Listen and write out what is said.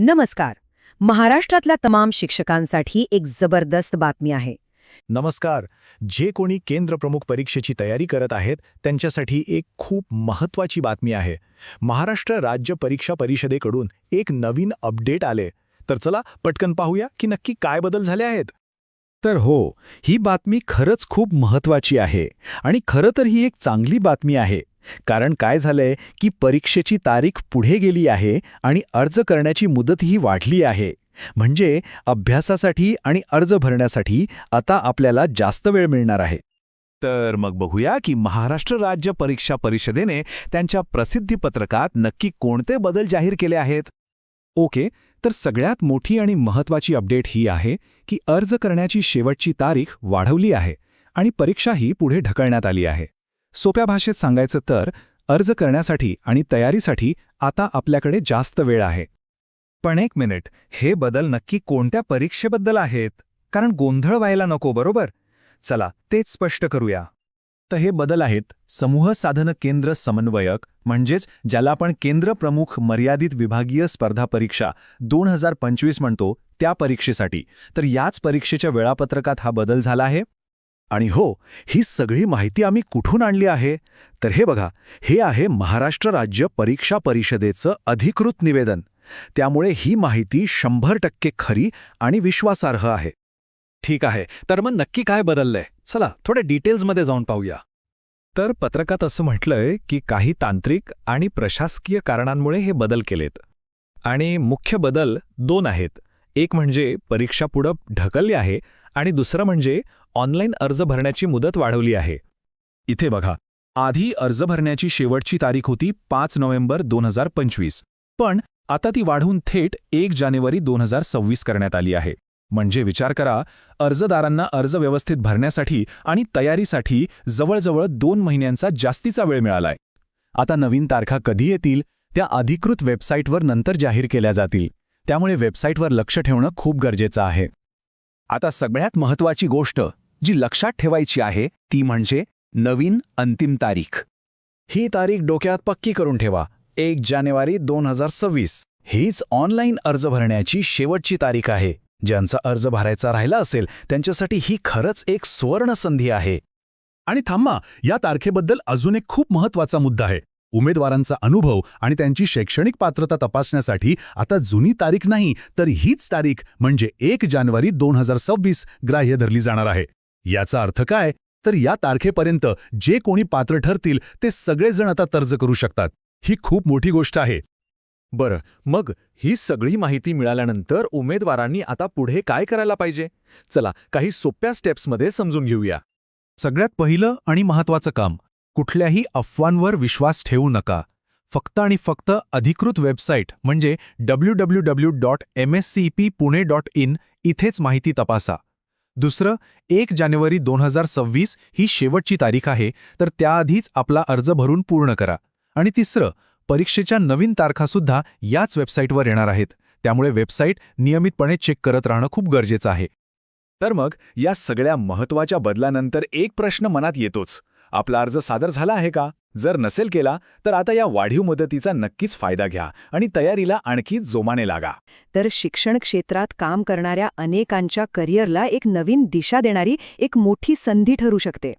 नमस्कार. महाराष्ट्रातल्या तमाम शिक्षकांसाठी एक जबरदस्त बातमी आहे. नमस्कार. जे कोणी केंद्र प्रमुख परीक्षेची तयारी करत आहेत त्यांच्यासाठी एक खूप महत्त्वाची बातमी आहे. महाराष्ट्र राज्य परीक्षा परिषदेकडून एक नवीन अपडेट आले. तर चला पटकन पाहूया की नक्की काय बदल झाले आहेत. तर हो ही बातमी खरंच खूप महत्त्वाची आहे आणि खरं तर ही एक चांगली बातमी आहे. कारण काय झालंय की परीक्षेची तारीख पुढे गेली आहे आणि अर्ज करण्याची मुदतही वाढली आहे. म्हणजे अभ्यासासाठी आणि अर्ज भरण्यासाठी आता आपल्याला जास्त वेळ मिळणार आहे. तर मग बघूया की महाराष्ट्र राज्य परीक्षा परिषदेने त्यांच्या प्रसिद्धीपत्रकात नक्की कोणते बदल जाहीर केले आहेत? ओके तर सगळ्यात मोठी आणि महत्त्वाची अपडेट ही आहे की अर्ज करण्याची शेवटची तारीख वाढवली आहे आणि परीक्षाही पुढे ढकलण्यात आली आहे. सोप्या भाषेत सांगायचं तर अर्ज करण्यासाठी आणि तयारीसाठी आता आपल्याकडे जास्त वेळ आहे. पण एक मिनिट हे बदल नक्की कोणत्या परीक्षेबद्दल आहेत? कारण गोंधळ व्हायला नको बरोबर? चला तेच स्पष्ट करूया. तर हे बदल आहेत समूह साधन केंद्र समन्वयक म्हणजेच ज्याला आपण केंद्र प्रमुख मर्यादित विभागीय स्पर्धा परीक्षा दोन हजार पंचवीस म्हणतो त्या परीक्षेसाठी. तर याच परीक्षेच्या वेळापत्रकात हा बदल झाला आहे? आणि हो ही सगळी माहिती आम्ही कुठून आणली आहे? तर हे बघा हे आहे महाराष्ट्र राज्य परीक्षा परिषदेचं अधिकृत निवेदन. त्यामुळे ही माहिती शंभर टक्के खरी आणि विश्वासार्ह आहे. ठीक आहे तर मग नक्की काय बदललंय? चला थोड्या डिटेल्समध्ये जाऊन पाहूया. तर पत्रकात असं म्हटलंय की काही तांत्रिक आणि प्रशासकीय कारणांमुळे हे बदल केलेत. आणि मुख्य बदल दोन आहेत. एक म्हणजे परीक्षा पुढं ढकलली आहे आणि दुसरं म्हणजे ऑनलाईन अर्ज भरण्याची मुदत वाढवली आहे. इथे बघा आधी अर्ज भरण्याची शेवटची तारीख होती पाच नोव्हेंबर दोन हजार पंचवीस. पण आता ती वाढवून थेट एक जानेवारी दोन हजार सव्वीस करण्यात आली आहे. म्हणजे विचार करा अर्जदारांना अर्ज व्यवस्थित भरण्यासाठी आणि तयारीसाठी जवळजवळ दोन महिन्यांचा जास्तीचा वेळ मिळालाय. आता नवीन तारखा कधी येतील त्या अधिकृत वेबसाईटवर नंतर जाहीर केल्या जातील. त्यामुळे वेबसाईटवर लक्ष ठेवणं खूप गरजेचं आहे. आता सगळ्यात महत्त्वाची गोष्ट जी लक्षात ठेवायची आहे ती म्हणजे नवीन अंतिम तारीख. ही तारीख डोक्यात पक्की करून ठेवा. एक जानेवारी दोन हजार सव्वीस. हीच ऑनलाईन अर्ज भरण्याची शेवटची तारीख आहे. ज्यांचा अर्ज भरायचा राहिला असेल त्यांच्यासाठी ही खरंच एक सुवर्ण संधी आहे. आणि थांबा या तारखेबद्दल अजून एक खूप महत्त्वाचा मुद्दा आहे. उमेदवारांचा अनुभव आणि त्यांची शैक्षणिक पात्रता तपासण्यासाठी आता जुनी तारीख नाही तर हीच तारीख म्हणजे एक जानेवारी दोन हजार सव्वीस ग्राह्य धरली जाणार आहे. याचा अर्थ काय? तर या तारखेपर्यंत जे कोणी पात्र ठरतील ते सगळेजण आता तर्ज करू शकतात. ही खूप मोठी गोष्ट आहे. बरं मग ही सगळी माहिती मिळाल्यानंतर उमेदवारांनी आता पुढे काय करायला पाहिजे? चला काही सोप्या स्टेप्समध्ये समजून घेऊया. सगळ्यात पहिलं आणि महत्वाचं काम कुठल्याही अफवांवर विश्वास ठेवू नका. फक्त आणि फक्त अधिकृत वेबसाईट म्हणजे W W W dot M S C P Pune dot in इथेच माहिती तपासा. दुसरं एक जानेवारी दोन हजार सव्वीस ही शेवटची तारीख आहे तर त्याआधीच आपला अर्ज भरून पूर्ण करा. आणि तिसरं परीक्षेच्या नवीन तारखासुद्धा याच वेबसाईटवर येणार आहेत. त्यामुळे वेबसाईट नियमितपणे चेक करत राहणं खूप गरजेचं आहे. तर मग या सगळ्या महत्त्वाच्या बदलानंतर एक प्रश्न मनात येतोच. आपला अर्ज सादर झाला आहे का? जर नसेल केला तर आता या वाढीव मदतीचा नक्कीच फायदा घ्या आणि तयारीला आणखी जोमाने लागा. तर शिक्षण क्षेत्रात काम करणाऱ्या अनेकांच्या करिअरला एक नवीन दिशा देणारी एक मोठी संधी ठरू शकते.